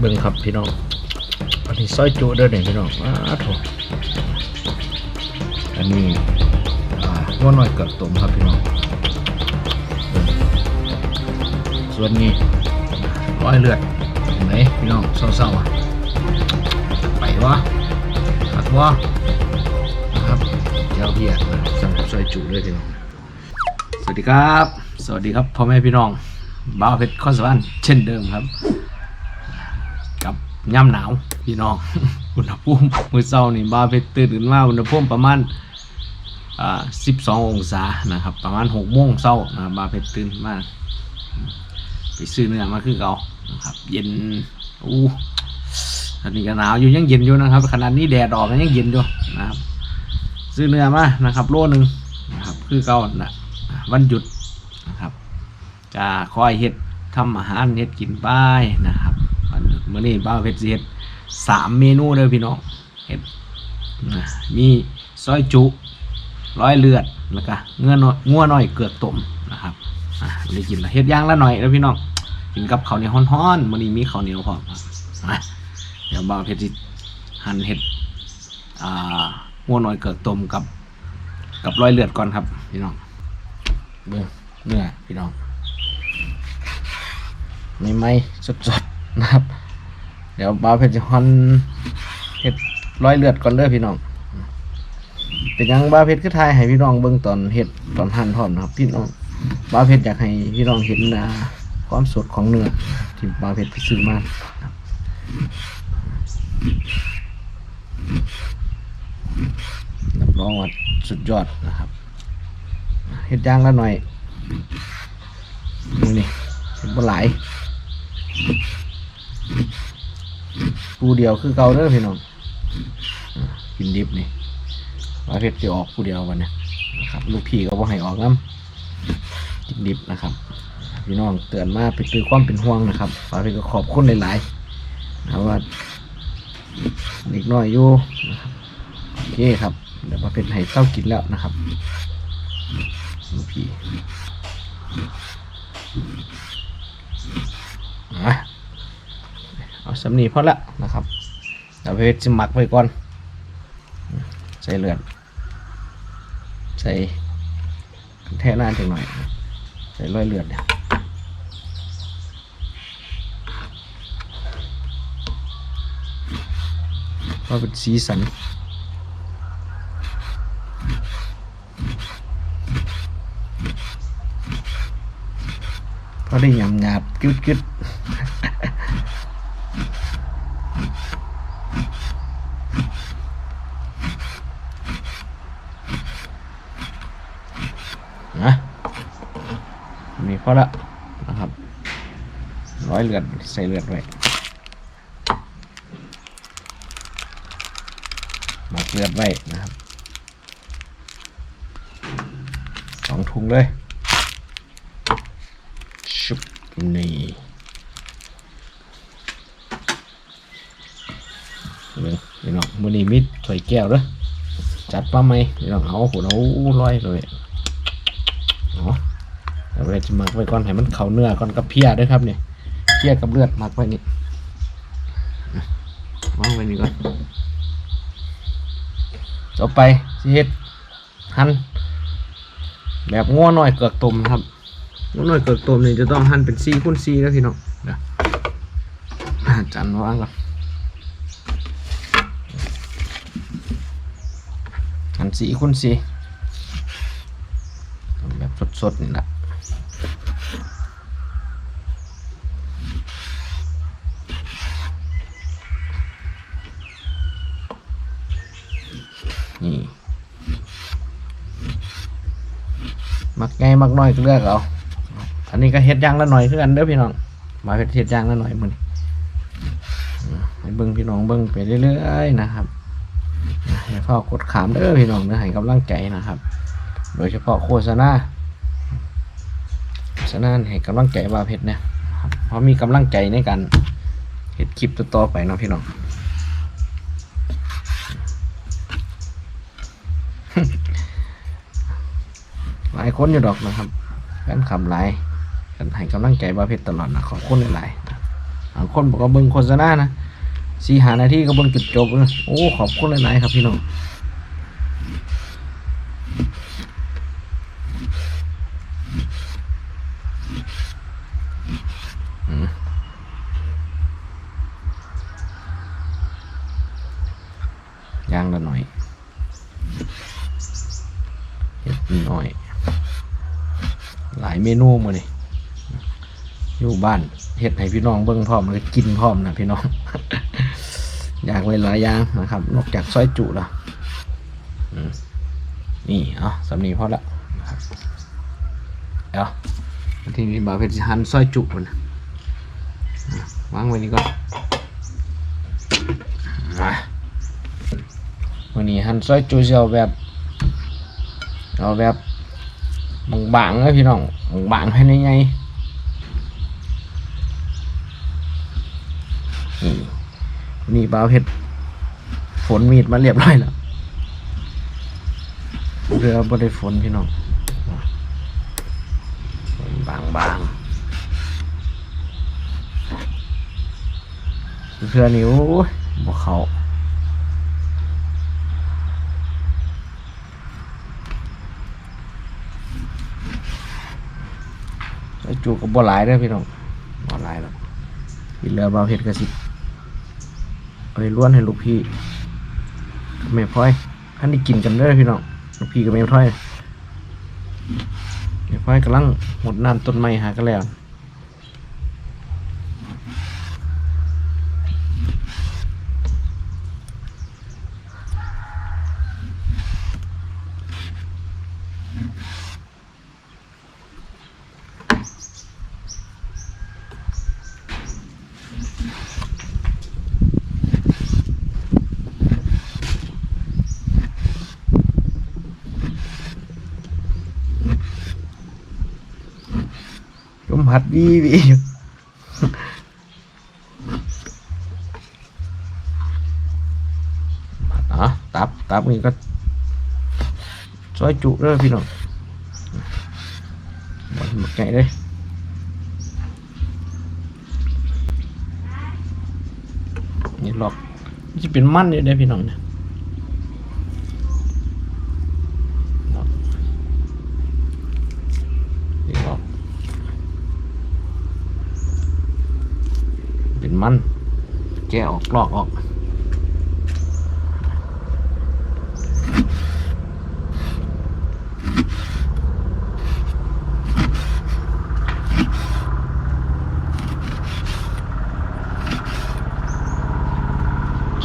เบิ่งครับพี่น้องอันนี้ซอยจุเด้อเนี่ยพี่น้องอ้าวโถอันนี้อ่าง้อหน่อยเกือบตุ่มครับพี่น้องส่วนนี้ร้อยเลือดเห็นไหมพี่น้องเศร้าๆอะไปวะขัดวะนะครับเจ้าเบียร์นะสำหรับซอยจุเลยพี่น้องสวัสดีครับ สวัสดีครับพ่อแม่พี่น้องบ้าวเพชรข้อสวรรค์เช่นเดิมครับ ย่ำหนาวพี่น้องอุณหภูมิมื้อเช้านี่บาเพชรตื่นขึ้นมาอุณหภูมิประมาณอ่า12องศานะครับ ประมาณ6โมงเช้านะครับบาเพชรตื่นมาไปซื้อเนื้อมาคือเก่านะครับ เย็นอู้ตอนนี้ก็หนาวอยู่ยังเย็นอยู่นะครับขนาดนี้แดดออกยังเย็นอยู่นะครับซื้อเนื้อมานะครับ โลหนึ่งนะครับ คือเก่านะวันหยุดนะครับจะคอยเฮ็ดทำอาหารเฮ็ดกินไปนะครับ มื้อนี้บ้าวเพชรสิเฮ็ดสามเมนูเด้อพี่น้องเฮ็ดมีซอยจุร้อยเลือดแล้วก็เงื่อน้อยงัวน้อยเกือกต้มนะครับอะได้กินละเฮ็ดย่างละหน่อยเด้อพี่น้องกินกับข้าวเหนียวฮ้อนๆมื้อนี้มีข้าวเหนียวพร้อมครับอะเดี๋ยวบ้าวเพชรสิหั่นเฮ็ดอ่างัวน้อยเกือกต้มกับ กับร้อยเลือดก่อนครับ พี่น้องเบื้องเนื้อพี่น้องไม่ไหมสดๆนะครับ เดี๋ยวบาวเพชรจะฮอนเห็ดร้อยเลือดก่อนเด้อพี่น้องเป็นยังบาวเพชรคือทายให้พี่น้องเบิ่งตอนเห็ดตอนหั่นพร้อมนะครับ พี่น้องบาวเพชรอยากให้พี่น้องเห็นนะความสดของเนื้อที่บาวเพชรไปซื้อมาครับรองว่าสุดยอดนะครับเห็ดย่างละหน่อยนี่นี่เห็ดบหลาย ปูเดียวคือเก่าเด้อพี่น้องกินดิบนี่ว่าเผ็ดจะออกปูเดียววันนี้นะครับลูกพี่ก็บ่ให้ออกน้ำกินดิบนะครับ พี่น้องเตือนมาไปคือความเป็นห่วงนะครับฝากพี่ก็ขอบคุณหลายๆนะว่าเด็กน้อยอยู่นะครับโอเคครับเดี๋ยวมาเป็นให้เต้ากินแล้วนะครับลูกพี่อะ สำนีพอละนะครับเดี๋ยวเพชรจะหมักไว้ก่อน ใส่เลือดใส่แท่นานจังหน่อย ใส่ร้อยเลือดเนี่ยเพราเป็นสีสันพอได้ยำหยาบกึดกึดนะมี พอละนะครับร้อยเลือดใส่เลือดไว้หมักเลือดไว้นะครับสองถุงเลยชุบนี่เบิ่งพี่น้องมือนี้มีถ้วยแก้วเด้อจัดป้าไหมพี่น้องเอาหัวเอาลอยเลย เดี๋ยวเราจะหมักไว้ก่อนให้มันเข้าเนื้อก่อนกับเพียเด้วยครับเนี่ยเพียกับเลือดหมักไว้นี่อะวางไว้นี่ก่อนต่อไปสิเฮ็ดหั่นแบบง้อหน่อยเกือกตุ่มครับลูกน้อยเกิดตัวนี่จะต้องหั่นเป็นซีคูณซีแล้วพี่น้องเดี๋ยวอ่าจันวางก่อนหั่นสีคูณซีแบบสดๆนี่แหละ มักไงมักน้อยก็เลือกเอาอันนี้ก็เฮ็ดย่างละหน่อยคือกันเด้อพี่น้องมาเฮ็ดเฮ็ดย่างละหน่อยมือนี้อืมให้เบิ่งพี่น้องเบิ่งไปเรื่อยๆนะครับให้พ่อกดขามเด้อพี่น้องเด้อให้กำลังใจนะครับ โดยเฉพาะโฆษณาโฆษณาให้กำลังใจว่าเพชรนะครับเพราะมีกำลังใจในการเฮ็ดคลิปต่อไปเนาะพี่น้องายคนอยู่ดอกนะครับแฟนคลับหลายกันให้กำลังใจบาเพชรตลอดนะขอบคุณหลายๆบางคนบอกว่าเบิ้งโฆษณานะสี่หานาทีก็เบิ้งจุดจบเลยโอ้ขอบคุณหลายๆครับพี่น้องอืมย่างละหน่อยเห็ดหน่อย หลาย เมนูมานี่อยู่บ้านเห็ดให้พี่น้องเบิ่งพร้อมแล้วก็กินพร้อมนะพี่น้อง อยากไว้หลายอย่างนะครับ นอกจากซอยจุแล้วนี่เอาสำนีพอละเดี๋ยวทีนี้บาเพชรสิหันซอยจุก่อนะวางไว้นี่ก่อนมาวันนี้หันซอยจุจะเอาแบบ เอาแบบ บางๆเลยพี่น้องบางๆให้ในไงนี่นี่บาเพชรฝนมีดมาเรียบร้อยแล้วเรือบ่ได้ฝนพี่น้องฝนบางๆเพื่อนิ้วบ่เขา จูกับบ่หลายได้พี่น้องบ่หลายหรอกกินเรือบ่าวเห็ดก็สิเอาไปล้วนให้ลูกพี่กับแม่พลอยท่านได้กินกันได้พี่น้องลูกพี่กับแม่พลอยแม่พลอยกำลังหมดน้ำต้นไม้หากันแล้ว ลมพัดวีวีอยู่ อะ ตับนี่ก็ซอยจุเด้อพี่น้องบอลหมดไก่เลยนี่หลอกจะเป็นมันอยู่เด้พี่น้องเนี่ยหลอกนี่หลอกเป็นมัน แกออกลอกออก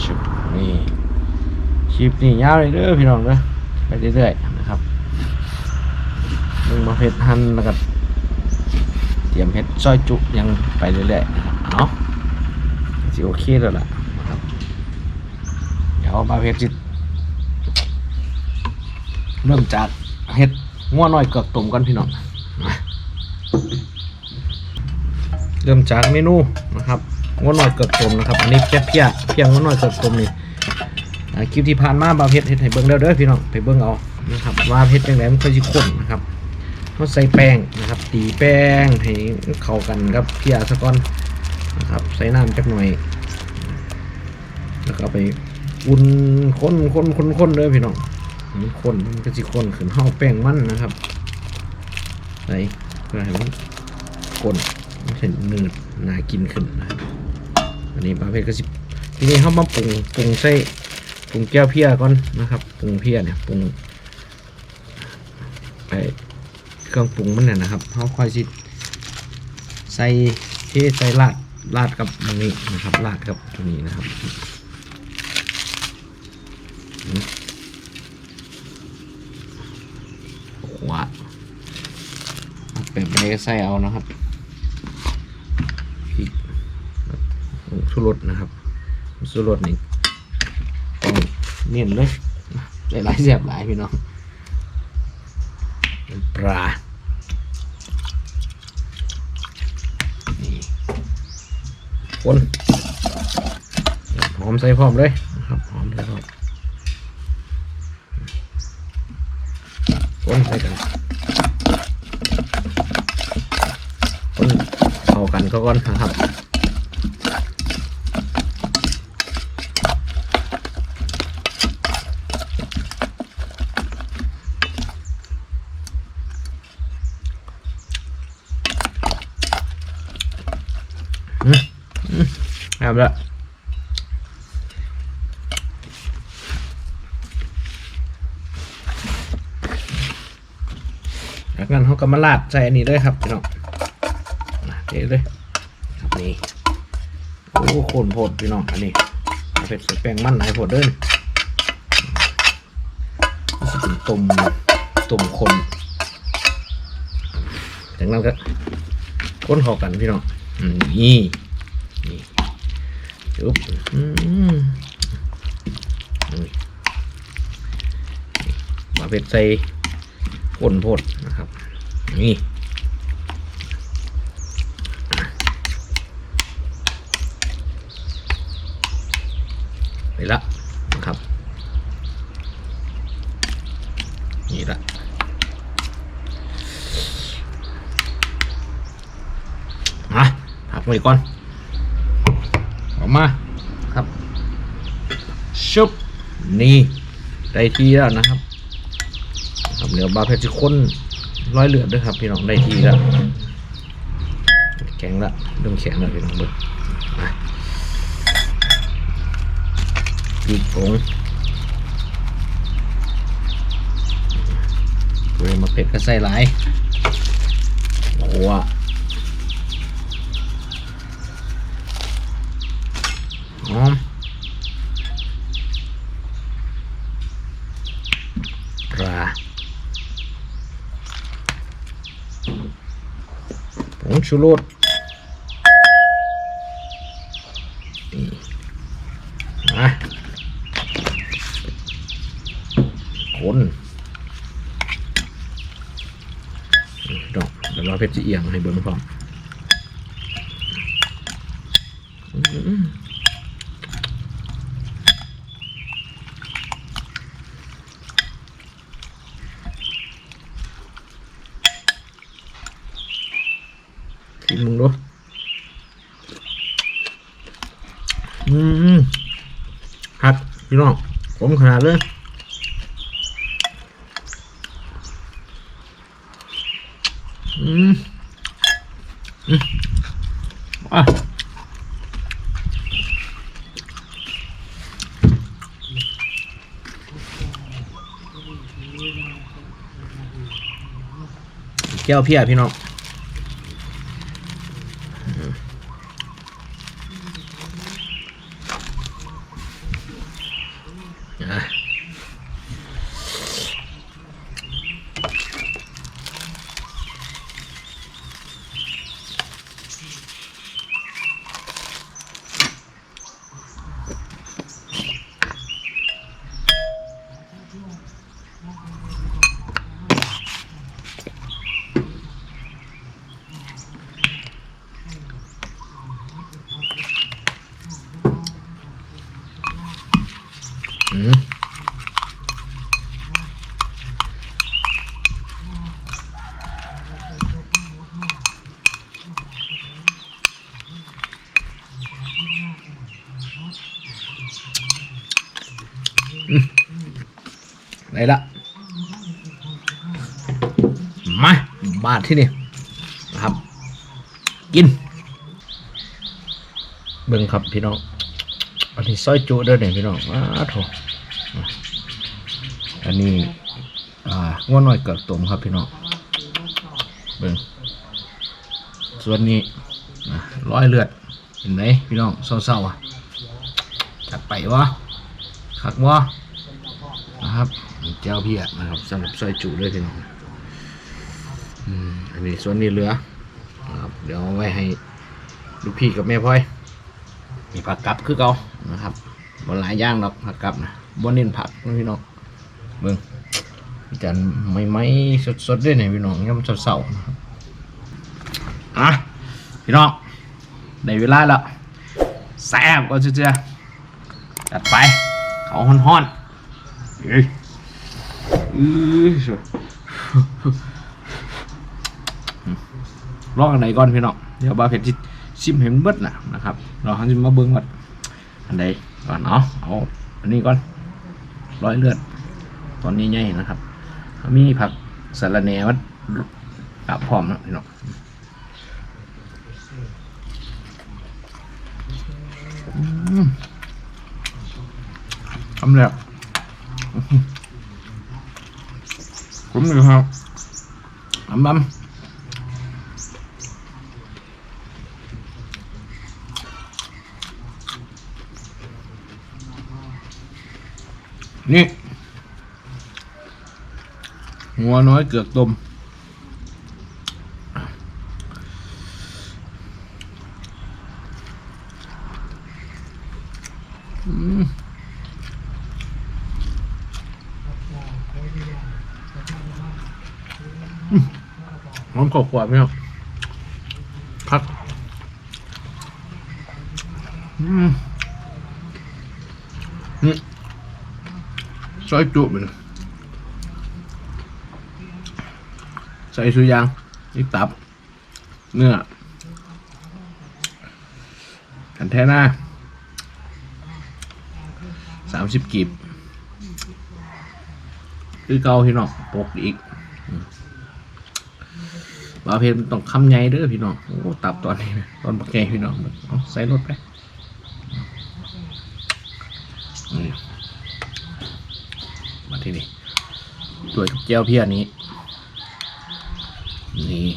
ชุบนี่ค ลิปนี่ยาวเลยเด้อพี่น้องเด้อไปเรื่อยๆนะครับหนึ่งมาเพ็ดหั่นแล้วก็เตรียมเห็ดซอยจุยังไปเรื่อยๆนะครับเอาสิโอเคแล้วล่ะนะครับเดี๋ยวมาเพ็ดจิเริ่มจากเห็ดงัวน้อยเกือกตุ่มกันพี่น้องเริ่มจากเมนูนะครับงดหน่อยเกิดตุ่มนะครับ อันนี้แค่เพียเพียงงดหน่อยเกิดตุ่มนี่ คลิปที่ผ่านมาบาเพชรเฮ็ดให้เบิ่งแล้วเด้อพี่น้องไปเบิ่งเอานะครับว่าเพชรจังไดมันค่อยสิข้นนะครับเขาใส่แป้งนะครับ ตีแป้งให้เข้ากันกับเพียซะก่อนนะครับใส่น้ำจักหน่อย แล้วก็ไปอุ่นข้นข้นข้นข้นเด้อพี่น้องมันข้นมันก็สิข้นขึ้นเฮาแป้งมันนะครับใส่เพื่อให้มันข้นไม่ใช่เนืดน่ากินขึ้นนะอันนี้ปลาเผ็ดก็สิทีนี้เขามาปรุงปรุงใส่ ปรุงแก้วเพียก่อนนะครับปรุงเพียเนี่ยปรุงไอเครื่องปรุงมันเนี่ยนะครับเขาค่อยสิใส่เทใส่ลาดลาดกับตรงนี้นะครับลาดกับตรงนี้นะครับขวาเป็นไปก็ใส่เอานะครับพริกสุรสนะครับสุรสนี่ง เน้นเลยหลายแสบหลายพี่น้องน้ำปลานี่คนหอมใส่พร้อมเลยนะครับหอมใส่พร้อมคนใส่กันคนเข้ากันเขาก่อนนะครับ ครับแล้วจากนั้นเขาก็มาลาดใส่อันนี้ด้วยครับพี่น้องอะเทเลยครับนี่โอ้โคนโพดพี่น้องอันนี้เผ็ดใส่แป้งมันไหนโพดเด้อนี่นี่สิเป็นตุ่มตุ่มคนจากนั้นก็ค้นเข้ากันพี่น้องอืมนี่นี่ จุ๊บอืมาเผ็ดใส่ก้นพดนะครับ นี่ไปละนะครับ นี่ละมาพักไว้ก่อน ออกมาครับ ชุบนี่ได้ทีแล้วนะครับครับเดี๋ยวบาเพชรจะค้นร้อยเลือดด้วยครับพี่น้องได้ทีแล้วแข็งละเริ่มแข็งแล้วพี่น้องเบิดมาพริกผงเพื่อมาเผ็ดก็ใส่หลายโอ้โหอมปลาผง ชูรสนี่มาคนดอกเดี๋ยวเราเพชรจะเอียงให้เบิ้งพร้อมอืม กินมึงดูอืมหักพี่น้องผมขนาดเลยอืมอืมอะแก้วเพียพี่น้อง อะอืม ได้ละ มา บาทที่นี่นะครับ กิน เบิ่งครับพี่น้องอันนี้ซอยจุเด้อเนี่ยพี่น้องอ้าโถอันนี้ อ่าง้อน้อยเกิดตุ่มครับพี่น้องเบิ่งส่วนนี้ร้อยเลือดเห็นไหมพี่น้องเศร้าๆอะจัดไปวะคักวะนะครับเจ้าเพียนะครับสำหรับซอยจุด้วยพี่น้อง อันนี้ส่วนนี้เหลือครับเดี๋ยวเอาไว้ให้ลูกพี่กับแม่พ่อยมีผักกับคือเก่านะครับบนหลายอย่างหรอกผักกับนะบนเน้นผักนะพี่น้องเบิ่งจันไม่ไม่สดๆด้วยเนี่ยพี่น้องยังสดเสานะครับอะพี่น้องได้เวลาแล้วแซ่บก็เจ๊จัดไปเขาห้อนๆเอ้ยอื้อ รอกอันไหนก่อนพี่น้องเดี๋ยวบาเพชรที่ชิมเห็นเบิดนะนะครับเราหันมาเบิ้งว่าอันใดก่อนเนาะเอาอันนี้ก่อนร้อยเลือด ตอนนี้ใหญ่นะครับ มีผักสาระแหน่วัดกับพร้อมนะพี่น้องทำแล้วผมเลยครับทำบํม นี่หัวน้อยเกือกต้มหอมขอบขวบไหมครับพัก อืมนี่ซ อยจุมันใส่สุยางนี่ตับ เนื้อกันแท้หน้าสามสิบกีบ คือเกาพี่น้องปกอีกบาเพนต้องคำใหญ่เด้อพี่น้องโอ้ตับตอนนี้ตอนบักแกพี่น้องเอาใส่รถไปนี่มา ทีนี่ด้วยกัวเจ้าเพียนี้ นี่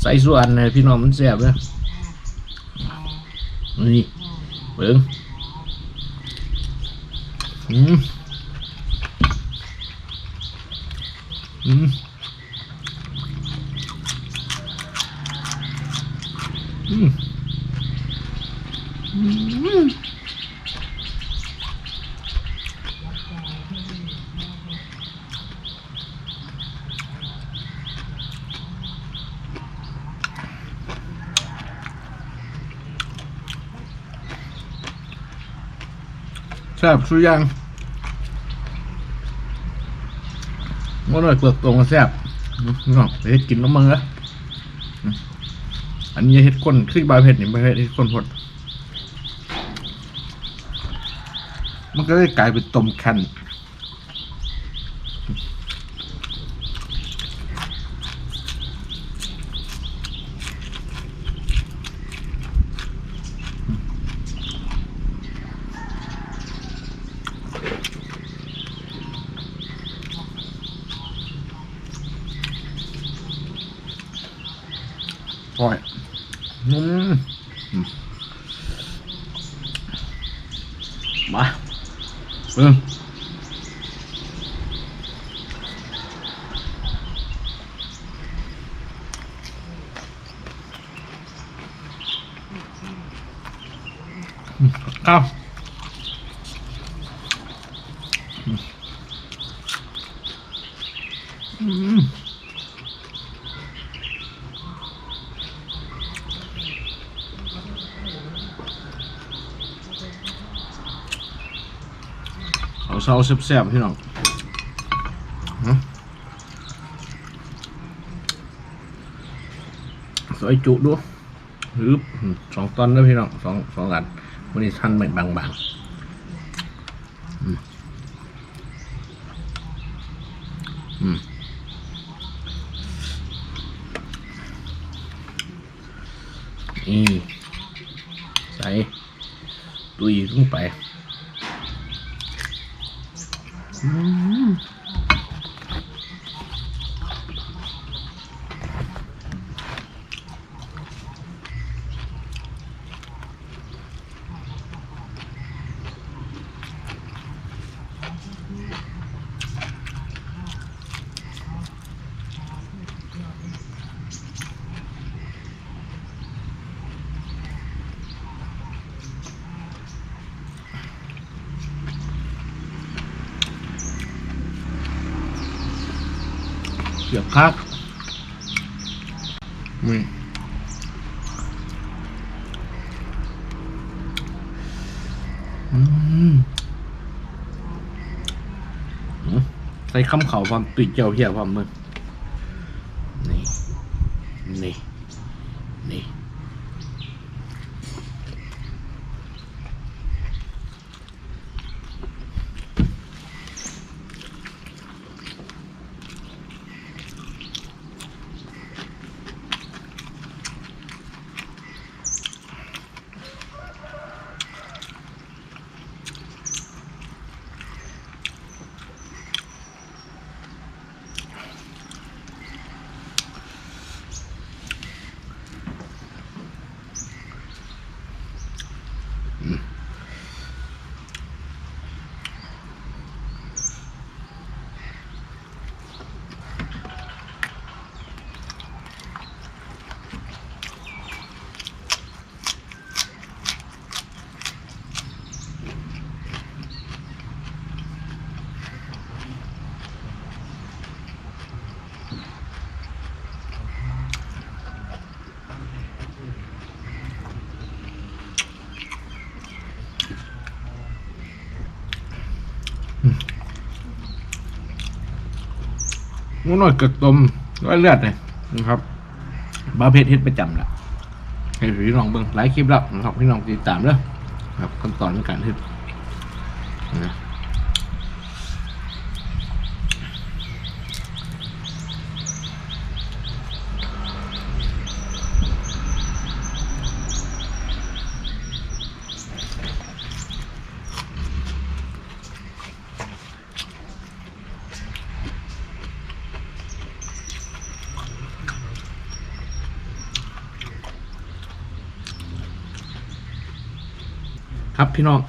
ใส่ส่วนนะพี่น้องมันแสบนะนี่เบิ้งอืมอืม อืมอืมแซ่บสุดยังมันเลยเปลือกตรงก็แซ่บนอกเฮ็ดกินน้ำมันละอันนี้เฮ็ดก้นขึ้นบาเผ็ดนี่ไม่เฮ็ดก้นพดมันก็ได้กลายเป็นต้มแคนอร่อยอืมอืมมาเบิ่ง อ้าวอืมอืมเอาเซาแซ่บๆพี่น้องฮะสวยจุดูฮึบสองตอนนะพี่น้องสองสองอัน วันนี้ท่านแบบบางๆ อืม อืมนี่ใส่ตุยลงไป อืม ส่คำเขาความตุยเจียวเพียความมึงนี่นี่นี่ งูน่อยเกิดตมร้อยเลือดเลยนะครับบาเพชรเฮ็ดประจำแหละให้พี่น้องเบิ่งหลายคลิปแล้วนะครับพี่น้องติดตามเด้อครับขั้นตอนในการเฮ็ดนะ ครับพี่น้อง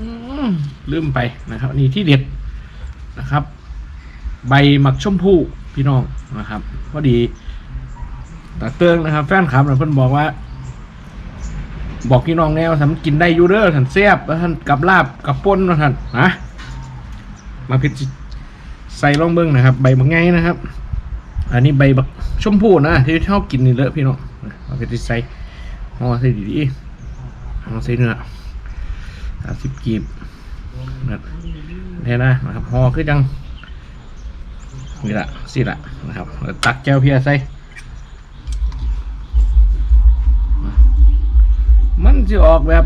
อืมลืมไปนะครับอันนี่ที่เด็ดนะครับ ใบหมักชมพู่พี่น้องนะครับพอดีตาเติงนะครับ แฟนคลับนะเพิ่นบอกว่า บอกพี่น้องแนวทำกินได้อยูเด้อท่านแซ่บแล้วท่านกับลาบกับป่นนะท่านนะมาพิจิใส่ลองเบิ้งนะครับ ใบบักไงนะครับ อันนี้ใบบักชมพู่นะที่ชอบกินนี่เลอะพี่น้องมาพิจิใส่ห่อใส่ดีๆห่อใส่เนื้อสามสิบกีบนะแน่นะนะครับห่อคือจังนี่ละสิละนะครับตักแก้วเพียใส่มันจะออกแบบ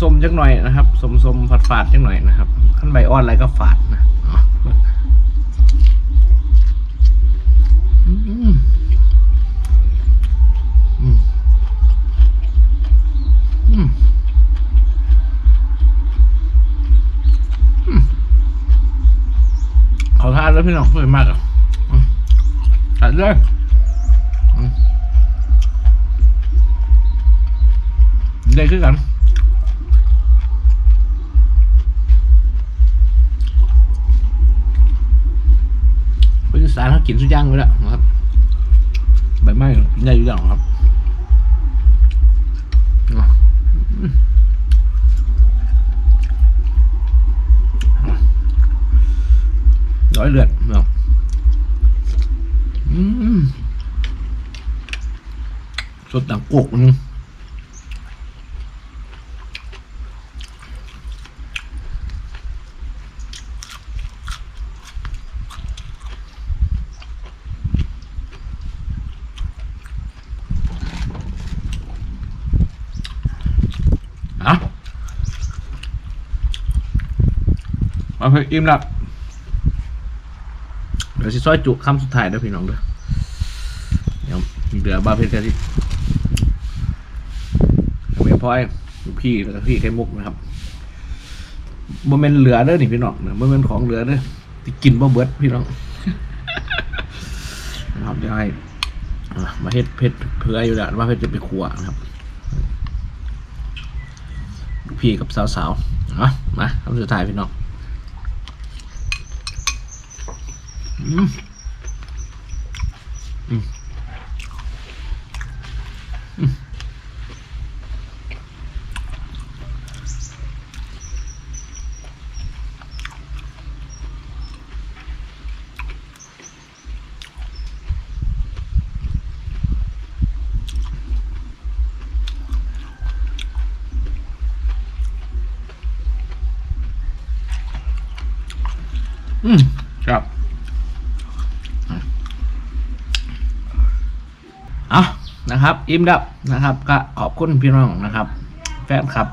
สมๆจังหน่อยนะครับ สมๆฝาดๆจังหน่อยนะครับขั้นใบอ่อนอะไรก็ฝาดนะ ขอทานแล้วพี่น้องสวยมากอะตัดเลยอืมได้คือกันเป็นสารเขากินสุดย่างเลยแหละนะครับใบไม้กินได้อยู่อย่างครับ สดดังโกกนึงอะมาเพิ่มอิ่มล้วเดี๋ยวสิซอยจุคำสุดท้ายเด้อพี่น้องเด้อเดี๋ยวเหลือบาเพชรกันที่ เมียพ่อยลูกพี่แล้วก็พี่ไข่มุกนะครับบ่แม่นเหลือเด้อนี่พี่น้องนะบ่แม่นของเหลือเด้อที่กินบ่เบิดพี่น้องนะครับเดี๋ยวให้อะมาเฮ็ดเพชรเพื่ออยู่แล้วว่าเพชรจะไปขัวนะครับ พี่กับสาวๆเอามาคำสุดท้ายพี่น้องอืม อืมครับเอานะครับ อิ่มดับนะครับ ก็ขอบคุณพี่น้องนะครับ แฟนครับ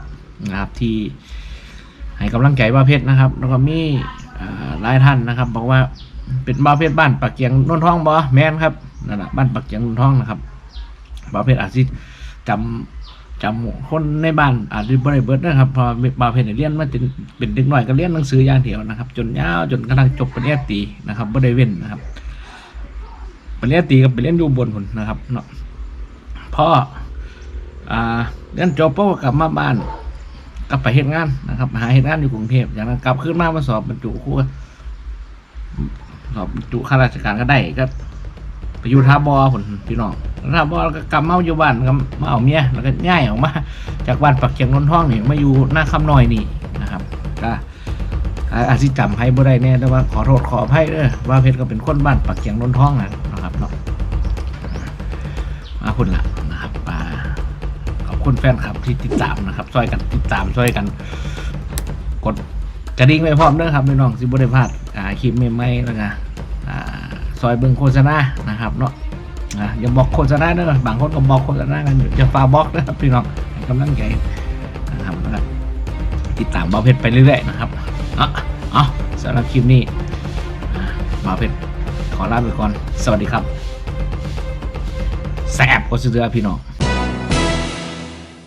นะครับที่ให้กำลังใจบ้าเพชรนะครับ แล้วก็มีหลายท่านนะครับ บอกว่าเป็นบ้าเพชรบ้านปักเกียงนนท้องบอแมนครับนั่นแหละบ้านปักเกียงนนท้องนะครับบ้าเพชรอาจจะจำ จำคนในบ้านอาจจะบริเบิร์ดนะครับพอบาเพนเรียนมาเป็นเป็นเด็กหน่อยก็เรียนหนังสืออย่างเดียวนะครับ จนยาวจนกระทั่งจบปริญญาตรีนะครับบริเวณนะครับปริญญาตรีก็ไปเรียนอยู่บนผลนะครับเนาะพ่ออ่าเรียนจบพ่อก็กลับมาบ้านกลับไปเฮ็ดงานนะครับ หาเฮ็ดงานอยู่กรุงเทพอย่างนั้นกลับขึ้นมามาสอบบรรจุครูสอบบรรจุข้าราชการก็ได้ก็ไปอยู่ท่าบอผลพี่น้อง ท่าบอแล้วก็กลับมาอยู่บ้านก็มาเอาเมียแล้วก็ย้ายออกมา จากบ้านปักเกียงนนท้องนี่มาอยู่หน้าคำน้อยนี่นะครับก็อาอาจสิจำให้บ่ได้แน่แต่ว่าขอโทษขออภัยเด้อว่าเพชรก็เป็นคนบ้านปักเกียงนนท้องนะนะครับเนาะมาคุณละนะครับอ่าขอบคุณแฟนคลับที่ติดตามนะครับช่วยกันติดตามช่วยกัน กดกระดิ่งไว้พร้อมเด้อครับพี่น้องสิบ่ได้พลาดคลิปใหม่ๆแล้วก็อ่าซอยเบิงโฆษณานะครับเนาะ อ่าอย่าบอกโฆษณาเด้อบางคนก็บอกโฆษณากันอยู่จะฟาบอกนะครับพี่น้องกำลังใจนะครับติดตามบ่าวเพชรไปเรื่อยๆนะครับเอะเอาสำหรับคลิปนี้บ่าวเพชรขอลาไปก่อน สวัสดีครับแซ่บกว่าเสือพี่น้อง